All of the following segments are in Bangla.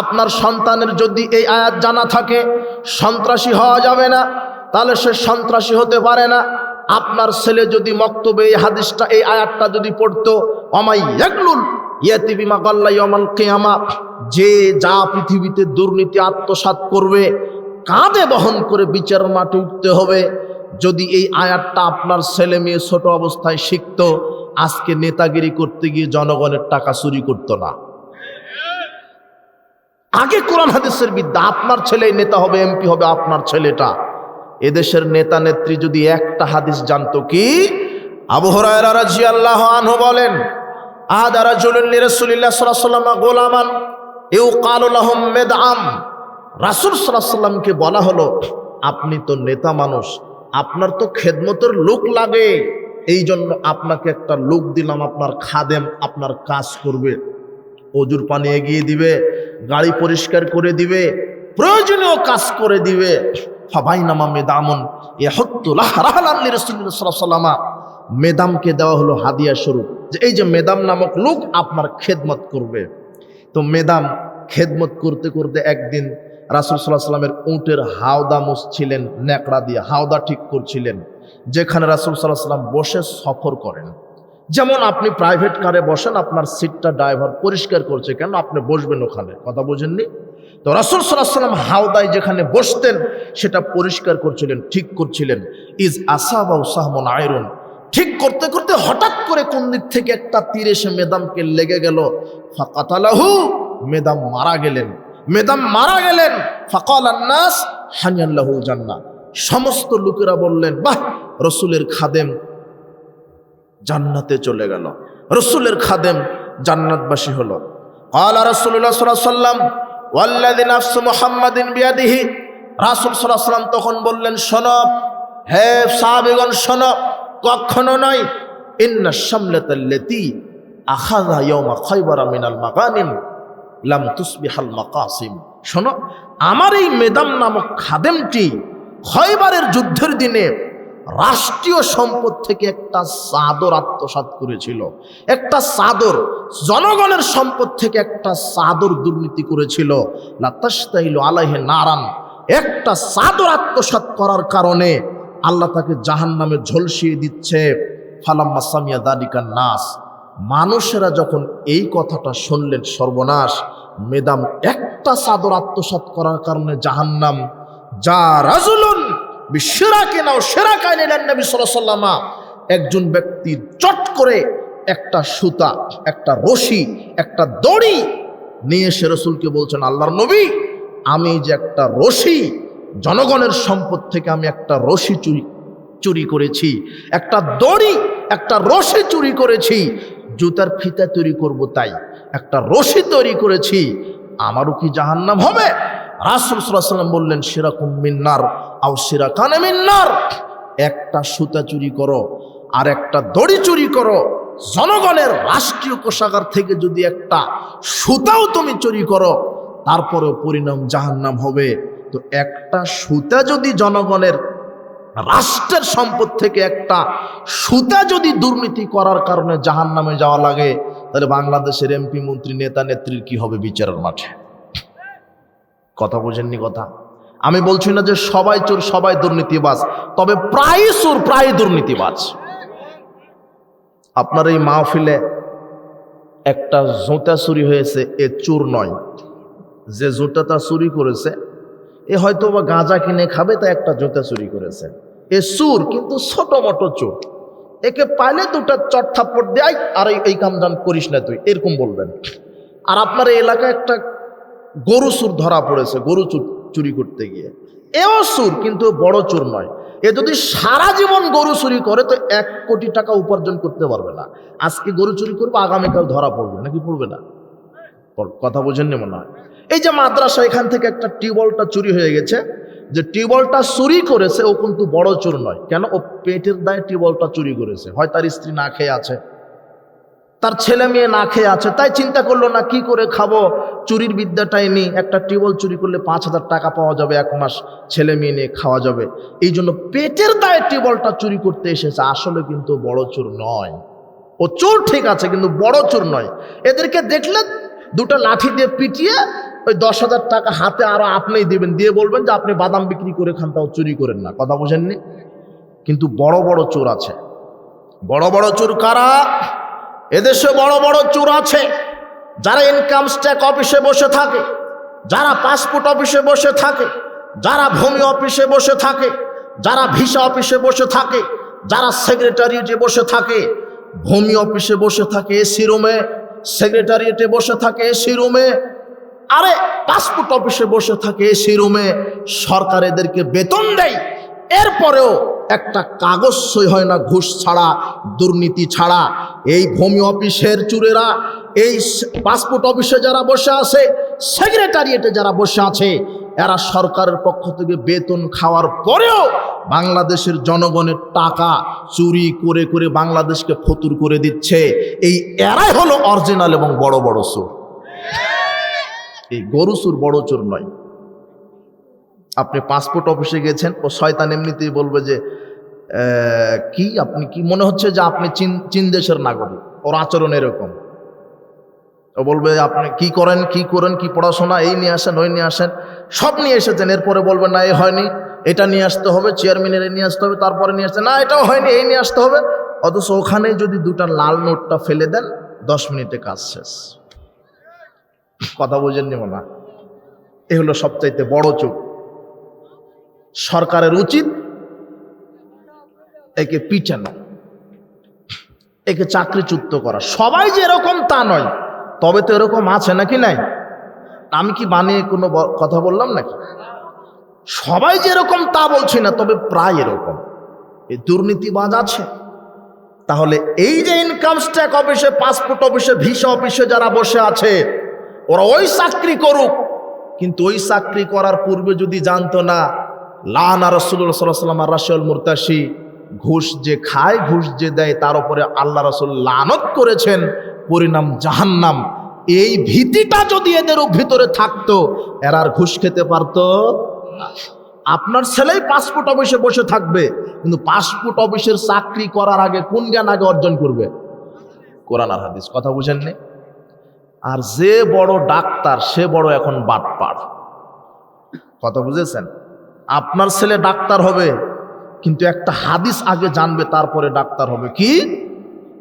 আপনার সন্তানের যদি এই আয়াত জানা থাকে, সন্ত্রাসী হওয়া যাবে না, তাহলে সে সন্ত্রাসী হতে পারে না। আপনার ছেলে যদি মক্তবে এই হাদিসটা, এই আয়াতটা যদি পড়তো, অমাই বিমা গাল্লাই অমাল কেয়ামা যে যা পৃথিবীতে দুর্নীতি, আত্মসাৎ করবে, কাঁধে বহন করে বিচার মাঠে উঠতে হবে। যদি এই আয়াতটা আপনার ছেলে মেয়ে ছোট অবস্থায় শিখতো, আজকে নেতাগিরি করতে গিয়ে জনগণের টাকা চুরি করতো না। আগে কোরআন হাদিসের বিদ্যা আপনার ছেলে নেতা হবে, এমপি হবে, আপনার ছেলেটা। এদেশের নেতা নেত্রী যদি একটা হাদিস জানতো কি? আবু হুরায়রা রাদিয়াল্লাহু আনহু বলেন জুলুল্লি রাসূলিল্লাহ ওয়াসাল্লাম গোলামান ইউ কালু লাহুম মেদআম। রাসূল সাল্লাল্লাহু বলা হলো, আপনি তো নেতা মানুষ, আপনার তো খেদমতের লোক লাগে। এই জন্য আপনাকে একটা লোক দিলাম, আপনার খাদেম, আপনার কাজ করবে। অজুর পানি এগিয়ে দিবে, গাড়ি পরিষ্কার করে দিবে, প্রয়োজনীয় কাজ করে দিবে। ফাবাইনামা মেদামন এ হত্তুল্লাহ রাহালাল্লি রসুল্লাহ মেদামকে দেওয়া হলো হাদিয়া স্বরূপ। যে এই যে মেদাম নামক লোক আপনার খেদমত করবে। তো মেদাম খেদমত করতে করতে একদিন রাসুল সাল্লাহ সাল্লামের উঁটের হাওদা মুছছিলেন, ন্যাকড়া দিয়ে হাওদা ঠিক করছিলেন। যেখানে রাসুল সাল্লাহ সাল্লাম বসে সফর করেন। যেমন আপনি প্রাইভেট কারে বসেন, আপনার সিটটা ড্রাইভার পরিষ্কার করছে কেন? আপনি বসবেন ওখানে। কথা বোঝেননি? তো রাসুল সাল্লাম হাওদায় যেখানে বসতেন, সেটা পরিষ্কার করছিলেন, ঠিক করছিলেন। ইজ আসাব সাহমন আয়রন ঠিক করতে করতে হঠাৎ করে কোন দিক থেকে একটা তীর এসে মেদামকে লেগে গেল। ফাকাতালাহু, মেদাম মারা গেলেন। মেদাম মারা গেলেন। ফাকাল আন্নাস হানিয়াল্লাহু জান্নাহ সমস্ত লোকেরা বললেন, বাহ, রসুলের খাদেম জান্নাতে চলে গেল। রসুলের খাদেম জান্নাতবাসী হলো। আলা রসুল্লাহ সাল্লাম ওয়াল্লাদিন আফসু মোহাম্মদিন বিয়াদিহি। রাসুল সাল্লাহ সাল্লাম তখন বললেন শোনব হে সাহাবিগণ শোনব কখনো নয়, ইন্না শামলাতাল্লাতি আখাযা ইয়াওমা খায়বারা মিনাল মাগানিম লাম তুসবিহাল মাকাসিম। শোনো, আমার এই মেদাম নামক খাদেমটি খয়বারের যুদ্ধের দিনে রাষ্ট্রীয় সম্পদ থেকে একটা চাদর আত্মসাৎ করেছিল। একটা চাদর, জনগণের সম্পদ থেকে একটা চাদর দুর্নীতি করেছিল। লাতাস্তাইল আলাহে নারান, একটা চাদর আত্মসাৎ করার কারণে আল্লাহ তাকে জাহান নামে ঝলসিয়ে দিচ্ছে। ফালাম্মা সামিয়া দাদিকার নাস, মানুষেরা যখন এই কথাটা শুনলেন সর্বনাশ। মেদাম একটা চাদর আত্মসাৎ করার কারণে জাহান্নাম, যা রাজুলুন সেরা কেনাও সেরা কায়নে নবী সাল্লামা একজন ব্যক্তি চট করে একটা সুতা, একটা রশি, একটা দড়ি নিয়ে সে রসুলকে বলছেন, আল্লাহর নবী, আমি যে একটা রশি, জনগণের সম্পদ থেকে আমি একটা রশি চুরি চুরি করেছি, একটা দড়ি, একটা রশি চুরি করেছি, জুতার ফিতা তৈরি করব তাই, একটা রশি তৈরি করেছি, আমারও কি জাহান্নাম হবে? রাসুল সাল্লাম বললেন, সেরকম মিন্নার আও সেরা কানে মিন্নার। একটা সুতা চুরি করো, আর একটা দড়ি চুরি করো। জনগণের রাষ্ট্রীয় কোষাগার থেকে যদি একটা সুতাও তুমি চুরি করো, তারপরেও পরিণাম জাহান্নাম হবে। তো একটা সুতা যদি জনগণের রাষ্ট্রের সম্পদ থেকে একটা সুতা যদি দুর্নীতি করার কারণে জাহান নামে যাওয়া লাগে, তাহলে বাংলাদেশের এমপি, মন্ত্রী, নেতা, নেত্রীর কি হবে বিচারের মাঠে? কথা বোঝেননি কথা? আমি বলছি না যে সবাই চোর, সবাই দুর্নীতিবাজ, তবে প্রায় চোর, প্রায় দুর্নীতিবাজ। আপনার এই মাহফিলে একটা জোঁতা চুরি হয়েছে, এ চোর নয়। যে জুতাটা চুরি করেছে, এ হয়তো বা গাঁজা কিনে খাবে তা একটা জুতা চুরি করেছে। এ চুর, কিন্তু ছোট মোটো চোর। একে পাইলে দুটা চট থাপ্পড় দেয়, আর এই- এই কাম জান করিস না তুই, এরকম বলবেন। আর আপনার এলাকায় একটা গরু চুর ধরা পড়েছে, গরু চুর। চুরি করতে গিয়ে। এও চুর, কিন্তু বড় চোর নয়। এ যদি সারা জীবন গরু চুরি করে, তো এক কোটি টাকা উপার্জন করতে পারবে না। আজকে গরু চুরি করব, আগামীকাল ধরা পড়বে। নাকি পড়বে না? কথা বোঝেননি মনে হয়? এই যে মাদ্রাসা, এখান থেকে একটা টিউবওয়েলটা চুরি হয়ে গেছে। যে টিউবওয়েলটা চুরি করেছে, ও কিন্তু বড় চোর নয়। কেন? ও পেটের দায়ে টিউবওয়েলটা চুরি করেছে। হয় তার স্ত্রী না খেয়ে আছে তার ছেলে মেয়ে না খেয়ে আছে, তাই চিন্তা করল, না, কি করে খাব? চুরির বিদ্যাটাই নেই একটা টিউবওয়েল চুরি করলে পাঁচ হাজার টাকা পাওয়া যাবে, এক মাস ছেলে মেয়ে নিয়ে খাওয়া যাবে। এই জন্য পেটের দায়ে টিউবওয়েলটা চুরি করতে এসেছে। আসলে কিন্তু বড় চোর নয়। ও চোর ঠিক আছে, কিন্তু বড় চোর নয়। এদেরকে দেখলে দুটো লাঠি দিয়ে পিটিয়ে ওই দশ হাজার টাকা হাতে আরও আপনিই দিবেন। দিয়ে বলবেন যে, আপনি বাদাম বিক্রি করে খান, তাও চুরি করেন না। কথা বোঝেননি? কিন্তু বড় বড় চোর আছে। বড় বড় চোর কারা? এদেশে বড় বড় চোর আছে, যারা ইনকাম ট্যাক্স অফিসে বসে থাকে, যারা পাসপোর্ট অফিসে বসে থাকে, যারা ভূমি অফিসে বসে থাকে, যারা ভিসা অফিসে বসে থাকে, যারা সেক্রেটারিয়েটে বসে থাকে, ভূমি অফিসে বসে থাকে এসি রুমে সেক্রেটারিয়েটে বসে থাকে এসি রুমে আরে পাসপোর্ট অফিসে বসে থাকে এসি রুমে সরকার এদেরকে বেতন দেয় এরপরেও একটা কাগজ সই হয় না, ঘুষ ছাড়া, দুর্নীতি ছাড়া। এই ভূমি অফিসের চুরেরা, এই পাসপোর্ট অফিসে যারা বসে আছে, সেক্রেটারিয়েটে যারা বসে আছে, এরা সরকারের পক্ষ থেকে বেতন খাওয়ার পরেও বাংলাদেশের জনগণের টাকা চুরি করে করে বাংলাদেশকে ফতুর করে দিচ্ছে। এই এরাই হলো অরিজিনাল এবং বড় বড় চোর। এই গরু চোর, বড় চোর নয়। আপনি পাসপোর্ট অফিসে গেছেন, ও শয়তান এমনিতেই বলবে যে কি আপনি কি মনে হচ্ছে যে আপনি চীন চীন দেশের নাগরিক? ওর আচরণ এরকম। ও বলবে, আপনি কি করেন কি করেন, কি পড়াশোনা, এই নিয়ে আসেন, ওই নিয়ে আসেন। সব নিয়ে এসেছেন, এরপরে বলবেন না, এ হয়নি, এটা নিয়ে আসতে হবে চেয়ারম্যানের নিয়ে আসতে হবে, তারপরে নিয়ে আসতে না, এটাও হয়নি, এই নিয়ে আসতে হবে। অথচ ওখানে যদি দুটা লাল নোটটা ফেলে দেন, দশ মিনিটে কাজ শেষ। কথা বোঝেননি মনে এ হলো সবচাইতে বড় চুপ সরকারের উচিত একে পিছানো একে চাকরিচ্যুত করা। সবাই যে এরকম তা নয়, তবে তো এরকম আছে নাকি নাই? আমি কি বানিয়ে কোনো কথা বললাম নাকি? সবাই যে এরকম তা বলছি না, তবে প্রায় এরকম। এই দুর্নীতিবাজ আছে। তাহলে এই যে ইনকাম ট্যাক্স অফিসে পাসপোর্ট অফিসে ভিসা অফিসে যারা বসে আছে, ওরা ওই চাকরি করুক। কিন্তু ওই চাকরি করার পূর্বে যদি জানতো না লানা রসুল্লাহ সাল্লাম আর রাশিউল মুরতাসি ঘুষ যে খায়, ঘুষ যে দেয়, তার উপরে আল্লাহ রসুল লানত করেছেন, পরিণাম জাহান্নাম। এই ভীতিটা যদি এদের ভিতরে থাকতো, এরা আর ঘুষ খেতে পারতো। আপনার ছেলেই পাসপোর্ট অফিসে বসে থাকবে, কিন্তু পাসপোর্ট অফিসের চাকরি করার আগে কোন জ্ঞান আগে অর্জন করবে? কোরআন আর হাদিস, কথা বুঝেননি আর যে বড় ডাক্তার, সে বড় এখন বাটপাড় কথা বুঝেছেন? আপনার ছেলে ডাক্তার হবে, কিন্তু একটা হাদিস আগে জানবে, তারপরে ডাক্তার হবে। কি?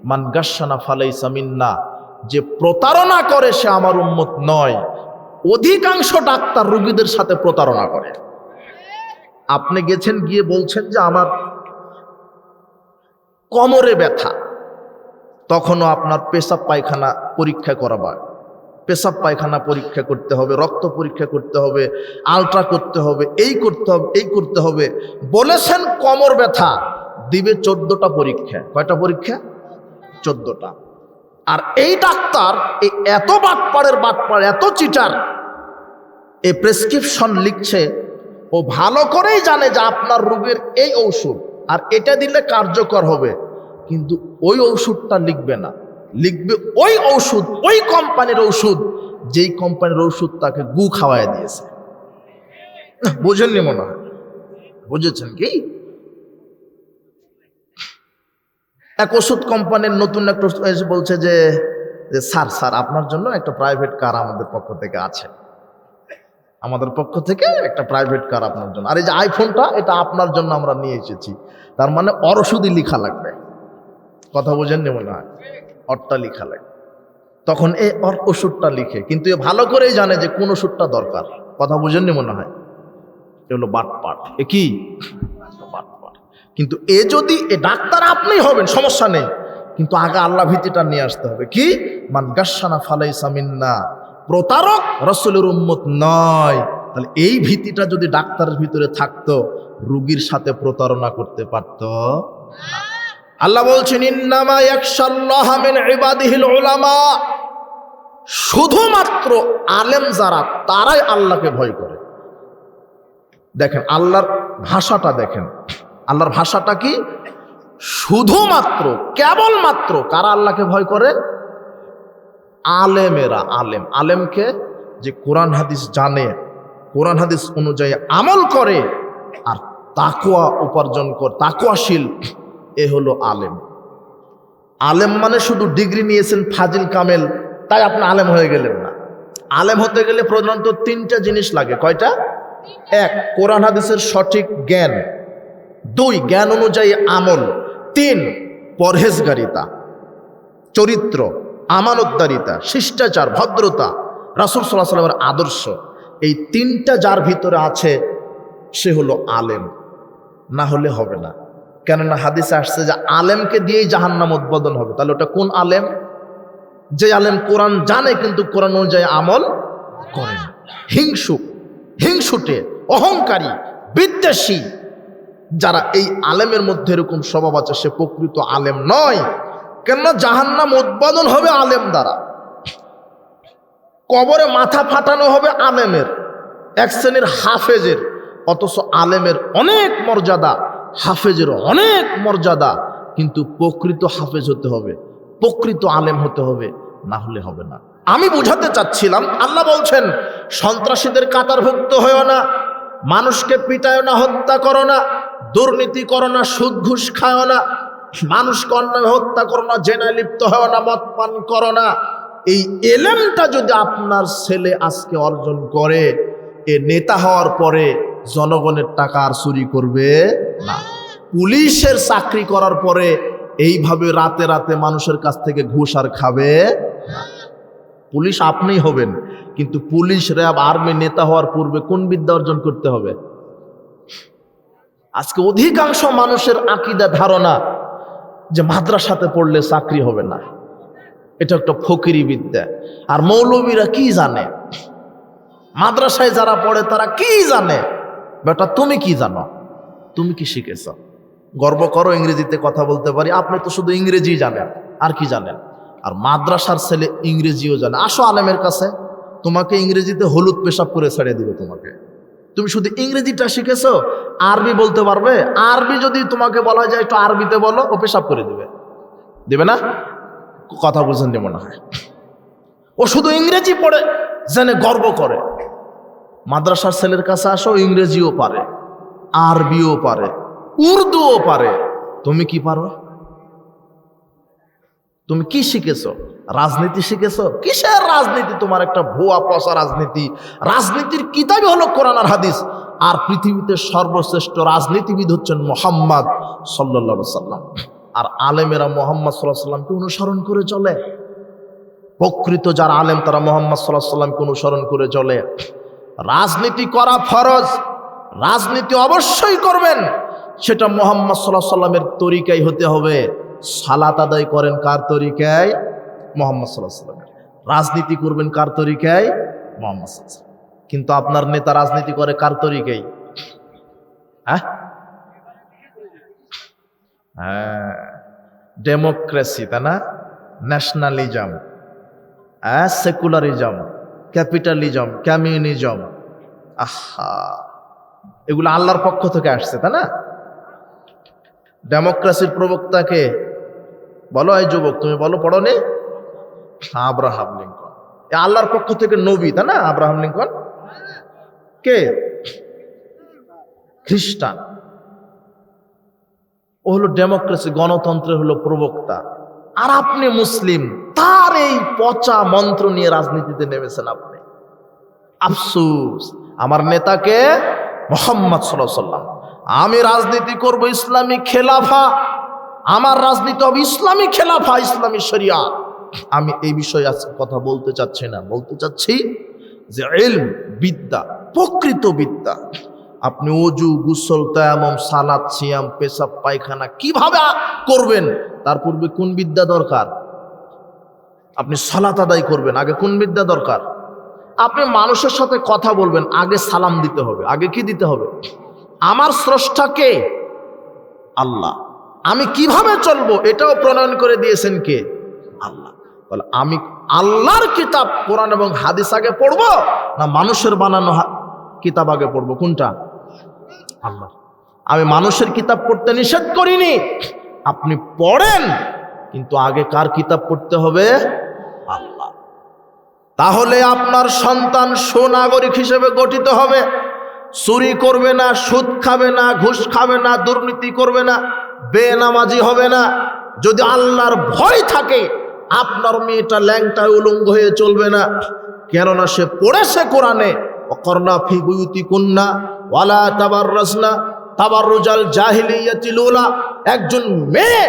মান গাসানা ফালাই সামিন্না যে প্রতারণা করে সে আমার উন্মত নয়, অধিকাংশ ডাক্তার রুগীদের সাথে প্রতারণা করে। আপনি গেছেন গিয়ে বলছেন যে আমার কোমরে ব্যথা, তখনও আপনার পেশাব পায়খানা পরীক্ষা করাবার। পেশাব পায়খানা পরীক্ষা করতে হবে, রক্ত পরীক্ষা করতে হবে, আলট্রা করতে হবে, এই করতে হবে, এই করতে হবে। বলেছেন কোমর ব্যথা, দিবে চোদ্দটা পরীক্ষা। কয়টা পরীক্ষা? চোদ্দটা। আর এই ডাক্তার, এই এত বাটপাড়ের বাটপাড়, এত চিটার এই প্রেসক্রিপশন লিখছে, ও ভালো করেই জানে যে আপনার রোগের এই ঔষধ, আর এটা দিলে কার্যকর হবে, কিন্তু ওই ওষুধটা লিখবে না। লিখবে ওই ঔষধ, ওই কোম্পানির ঔষধ, যেই কোম্পানির ঔষধ তাকে গু খাওয়ায় দিয়েছে। বোঝেননি মনে হয়? বুঝেছেন কি? এক ওষুধ কোম্পানির নতুন একটা বলছে যে যে স্যার স্যার, আপনার জন্য একটা প্রাইভেট কার আমাদের পক্ষ থেকে আছে। আমাদের পক্ষ থেকে একটা প্রাইভেট কার আপনার জন্য। আর এই যে আইফোনটা এটা আপনার জন্য আমরা নিয়ে এসেছি। তার মানে অর ওষুধই লেখা লাগবে। কথা বোঝেননি মনে হয়? অরটা লেখা লাগবে তখন এই ওষুধটা লিখে, কিন্তু এ ভালো করেই জানে যে কোন ওষুধটা দরকার। কথা বুঝেননি মনে হয়? এ হলো বাটপাট। এ কি? বাটপাট। কিন্তু এ যদি, এ ডাক্তার আপনি হবেন, সমস্যা নেই। কিন্তু আগে আল্লাহ ভীতিটা নিয়ে আসতে হবে। কি? মান গাসানা ফালাই সামিন্না প্রতারক রসুলের উম্মত নয়। তাহলে এই ভীতিটা যদি ডাক্তারের ভিতরে থাকতো, রুগীর সাথে প্রতারণা করতে পারতো? না। আল্লাহ বলছেন, ইন্নামা ইয়াকশাল্লাহ মিন ইবাদিহিল উলামা। শুধুমাত্র আলেম যারা, তারাই আল্লাহকে ভয় করে। দেখেন, আল্লাহর ভাষাটা দেখেন। আল্লাহর ভাষাটা কি? শুধুমাত্র, কেবলমাত্র কারা আল্লাহকে ভয় করে? আলেমেরা, আলেম। আলেমকে যে কোরআন হাদিস জানে, কোরআন হাদিস অনুযায়ী আমল করে, আর তাকুয়া উপার্জন কর তাকুয়াশীল এ হলো আলেম। আলেম মানে শুধু ডিগ্রি নিয়েছেন ফাজিল কামেল, তাই আপনি আলেম হয়ে গেলেন না। আলেম হতে গেলে প্রধানত তিনটা জিনিস লাগে। কয়টা? এক, কোরআন হাদিসের সঠিক জ্ঞান। দুই, জ্ঞান অনুযায়ী আমল। তিন, পরহেজগারিতা। চরিত্র, আমানতদারিতা, শিষ্টাচার, ভদ্রতা, রাসুল সাল্লাহ সাল্লামের আদর্শ। এই তিনটা যার ভিতরে আছে, সে হলো আলেম। না হলে হবে না। কেননা হাদিসে আসছে যে আলেমকে দিয়েই জাহান্নাম উদ্বোধন হবে। তাহলে ওটা কোন আলেম? যে আলেম কোরআন জানে কিন্তু কোরআন অনুযায়ী আমল করে না। হিংসুক, হিংসুটে, অহংকারী, বিদ্বেষী, যারা এই আলেমের মধ্যে এরকম স্বভাব আছে, সে প্রকৃত আলেম নয়। কেননা জাহান্নাম উদ্বোধন হবে আলেম দ্বারা। কবরে মাথা ফাটানো হবে আলেমের, এক শ্রেণির হাফেজের, অথচ আলেমের অনেক মর্যাদা হাফেজের অনেক মর্যাদা, কিন্তু প্রকৃত হাফেজ হতে হবে, প্রকৃত আলেম হতে হবে, না হলে হবে না। আমি বুঝাতে চাচ্ছিলাম, আল্লাহ বলছেন, সন্ত্রাসীদের কাতারভুক্ত হয়েও না, মানুষকে পিটায় না, হত্যা করো না, দুর্নীতি করো না, সুদ ঘুষ খায় না, মানুষকে অন্যায় হত্যা করো না, জেনায় লিপ্ত হয় না, মদ পান করো না। এই এলেমটা যদি আপনার ছেলে আজকে অর্জন করে, এ নেতা হওয়ার পরে জনগণের টাকা আর চুরি করবে না। পুলিশের চাকরি করার পরে এইভাবে রাতে রাতে মানুষের কাছ থেকে ঘুষ আর খাবে? পুলিশ আপনিই হবেন, কিন্তু পুলিশ, র্যাব, আর্মি, নেতা হওয়ার পূর্বে কোন বিদ্যা অর্জন করতে হবে? আজকে অধিকাংশ মানুষের আকিদা, ধারণা যে মাদ্রাসাতে পড়লে চাকরি হবে না। এটা একটা ফকিরি বিদ্যা। আর মৌলবীরা কি জানে? মাদ্রাসায় যারা পড়ে তারা কি জানে? বেটা, তুমি কি জানো? তুমি কি শিখেছ? গর্ব করো, ইংরেজিতে কথা বলতে পারি। আপনি তো শুধু ইংরেজি জানেন, আর কি জানেন? আর মাদ্রাসার ছেলে ইংরেজিও জানে। আসো আলেমের কাছে, তোমাকে ইংরেজিতে হলুদ পেশাব করে ছেড়ে দিবে তোমাকে। তুমি শুধু ইংরেজিটা শিখেছো, আরবি বলতে পারবে? আরবি যদি তোমাকে বলা যায় একটু আরবিতে বলো, ও পেশাব করে দিবে। দেবে না? কথা বুঝেন নি মনে হয়। ও শুধু ইংরেজি পড়ে, জেনে গর্ব করে। মাদ্রাসার ছেলের কাছে আসো, ইংরেজিও পারে। আরবিও পারে, উর্দুও পারে। তুমি কি পারো? তুমি কি শিখেছো? রাজনীতি শিখেছো? কিসের রাজনীতি? তোমার একটা ভুয়া পচা রাজনীতি। রাজনীতির কিতাবই হলো কোরআন আর হাদিস। আর পৃথিবীতে সর্বশ্রেষ্ঠ রাজনীতিবিদ হচ্ছেন মোহাম্মদ সাল্লা সাল্লাম। আর আলেমেরা মোহাম্মদ সাল্লাহ সাল্লামকে অনুসরণ করে চলে। প্রকৃত যারা আলেম, তারা মোহাম্মদ সাল্লাহ সাল্লামকে অনুসরণ করে চলে। রাজনীতি করা ফরজ। রাজনীতি অবশ্যই করবেন। সেটা মোহাম্মদ সাল্লাহ সাল্লামের তরিকাই হতে হবে। সালাত আদায় করেন কার তরিকায়? মোহাম্মদ সাল্লাহ সাল্লামের। রাজনীতি করবেন কার তরিকায়? মোহাম্মদ সাল্লাহ। কিন্তু আপনার নেতা রাজনীতি করে কার তরিকাই হ্যাঁ? হ্যাঁ। ডেমোক্রেসি, তাই না? ন্যাশনালিজম। হ্যাঁ সেকুলারিজম। Capitalism, communism. আহা। এগুলো আল্লাহর পক্ষ থেকে আসছে, তাই না? ডেমোক্রেসির প্রবক্তাকে বলো, এই যুবক, তুমি বলো পড়ো নে আব্রাহাম লিঙ্কন। আল্লাহর পক্ষ থেকে নবী, তাই না, আব্রাহাম লিঙ্কন? কে? খ্রিস্টান। ও হলো ডেমোক্রেসি, গণতন্ত্রের হলো প্রবক্তা। আর আপনি মুসলিম, তার এই পচা মন্ত্র নিয়ে রাজনীতিতে নেমেছেন আপনি। আফসুস। আমার নেতাকে মোহাম্মদ সাল্লাম আমি রাজনীতি করব ইসলামী খেলাফা, আমার রাজনীতি হবে ইসলামী খেলাফা, ইসলামী শরিয়া। আমি এই বিষয়ে আজকে কথা বলতে চাচ্ছি না। বলতে চাচ্ছি যে এলম বিদ্যা, প্রকৃত বিদ্যা। আপনি অজু, গুসল তায়ামম সালাদ, সিয়াম, পেশাব, পায়খানা কীভাবে করবেন, তার পূর্বে কোন বিদ্যা দরকার? আপনি সালাত আদায় করবেন, আগে কোন বিদ্যা দরকার? আপনি মানুষের সাথে কথা বলবেন, আগে সালাম দিতে হবে। আগে কি দিতে হবে? আমার স্রষ্টাকে আল্লাহ। আমি কীভাবে চলবো? এটাও প্রণয়ন করে দিয়েছেন কে? আল্লাহ। বলে, আমি আল্লাহর কিতাব, কোরআন এবং হাদিস আগে পড়ব না মানুষের বানানো কিতাব আগে পড়ব? কোনটা? আল্লাহ। আমি মানুষের কিতাব পড়তে নিষেধ করিনি। আপনি পড়েন, কিন্তু আগে কার কিতাব পড়তে হবে? তাহলে আপনার সন্তান সুনাগরিক হিসেবে গঠিত হবে। চুরি করবে না, সুদ খাবে না, ঘুষ খাবে না, দুর্নীতি করবে না, বেনামাজি হবে না। যদি আল্লাহর ভয় থাকে, আপনার মেয়েটা ল্যাংটায় উলঙ্গ হয়ে চলবে না। কেননা সে পড়েছে কোরআনে অকর্ণা ফি কন্যা ওয়ালা তাবার রসনা তাবার রুজাল জাহিলিয়াতি লুলা। একজন মেয়ে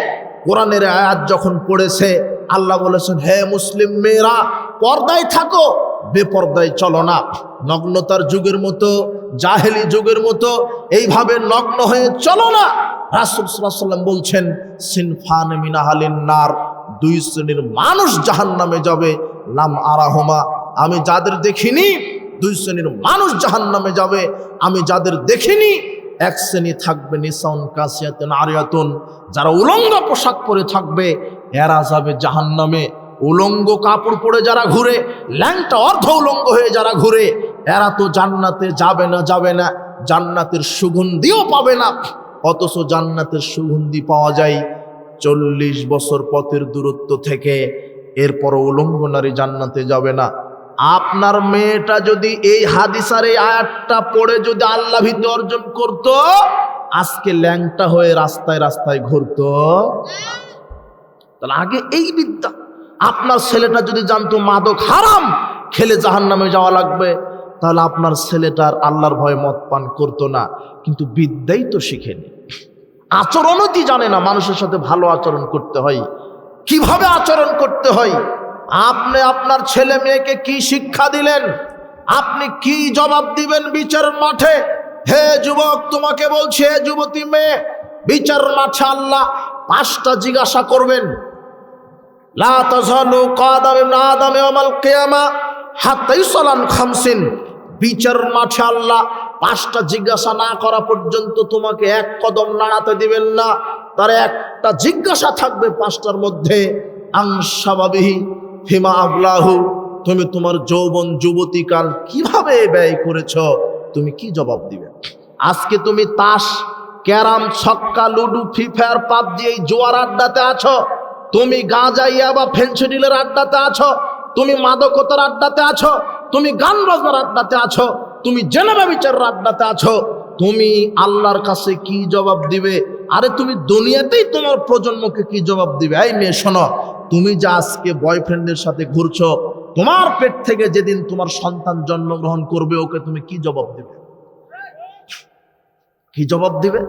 কোরআনের আয়াত যখন পড়েছে আল্লাহ বলেছেন, হে মুসলিম মেয়েরা, পর্দায় থাকো, বেপর্দায় চলো না। নগ্নতার যুগের মতো, জাহেলি যুগের মতো, এইভাবে নগ্ন হয়ে চলো না। রাসুল বলছেন, সিনফান মিনাহালিন নার, দুই শ্রেণির মানুষ জাহান নামে যাবে, লাম আরাহমা, আমি যাদের দেখিনি, দুই শ্রেণির মানুষ জাহান নামে যাবে, আমি যাদের দেখিনি, এক শ্রেণি থাকবে নিসাউন কাসিয়াতুন আরিয়াতুন, যারা উলঙ্গ পোশাক পরে থাকবে এরা যাবে জাহান নামে উলঙ্গ কাপড় পরে যারা ঘুরে, ল্যাংটা অর্ধ উলঙ্গ হয়ে যারা ঘুরে, এরা তো জান্নাতে যাবে না যাবে না। জান্নাতের সুগন্ধিও পাবে না। অথচ জান্নাতের সুগন্ধি পাওয়া যায় চল্লিশ বছর পথের দূরত্ব থেকে। এরপর উলঙ্গ নারী জান্নাতে যাবে না। আপনার মেয়েটা যদি এই হাদিসার এই আয়াতটা পড়ে যদি আল্লাহ ভীতি অর্জন করত, আজকে ল্যাংটা হয়ে রাস্তায় রাস্তায় ঘুরতো। তাহলে আগে এই বিদ্যা। আপনার ছেলেটা যদি জানতো মাদক হারাম, খেলে জাহান নামে যাওয়া লাগবে, তাহলে আপনার ছেলেটার আল্লাহর ভয়ে মদ পান করতো না। কিন্তু বিদ্যাই তো শিখেনি। আচরণও কি জানে না, মানুষের সাথে ভালো আচরণ করতে হয়। কীভাবে আচরণ করতে হয়? আপনি আপনার ছেলে মেয়েকে কি শিক্ষা দিলেন? আপনি কি জবাব দিবেন বিচার মাঠে? হে যুবক, তোমাকে বলছে, হে যুবতী মেয়ে, বিচার মাঠে আল্লাহ পাঁচটা জিজ্ঞাসা করবেন। লা তাজালু কাদাম ইবনে আদম ইয়াউমাল কিয়ামা হাত্তা ইউসালান খামসিন। বিচার মাঠে আল্লাহ পাঁচটা জিজ্ঞাসা না করা পর্যন্ত তোমাকে এক কদম নাড়াতে দিবেন না। তার একটা জিজ্ঞাসা থাকবে পাঁচটার মধ্যে আংসাবাবিহি ফিমা আবলাহু। তুমি তোমার যৌবন যুবতীকাল কীভাবে ব্যয় করেছ? তুমি কি জবাব দিবে? আজকে তুমি তাস, ক্যারাম, ছক্কা, লুডু, ফ্রি ফায়ার, পাবজি এই জোয়ার আড্ডাতে আছো? তুমি গাঁজাইয়া বা ফেন্সিডিলের আড্ডাতে আছো, তুমি মাদকতার আড্ডাতে আছো, তুমি গান বাজনার আড্ডাতে আছো, তুমি জেনেবা বিচারের আড্ডাতে আছো, তুমি আল্লাহর কাছে কি জবাব দিবে? আরে তুমি দুনিয়াতেই তোমার প্রজন্মকে কি জবাব দিবে? এই মেয়ে, শোনো, তুমি যে আজকে বয়ফ্রেন্ডের সাথে ঘুরছো, তোমার পেট থেকে যেদিন তোমার সন্তান জন্মগ্রহণ করবে, ওকে তুমি কি জবাব দিবে? কি জবাব দিবে?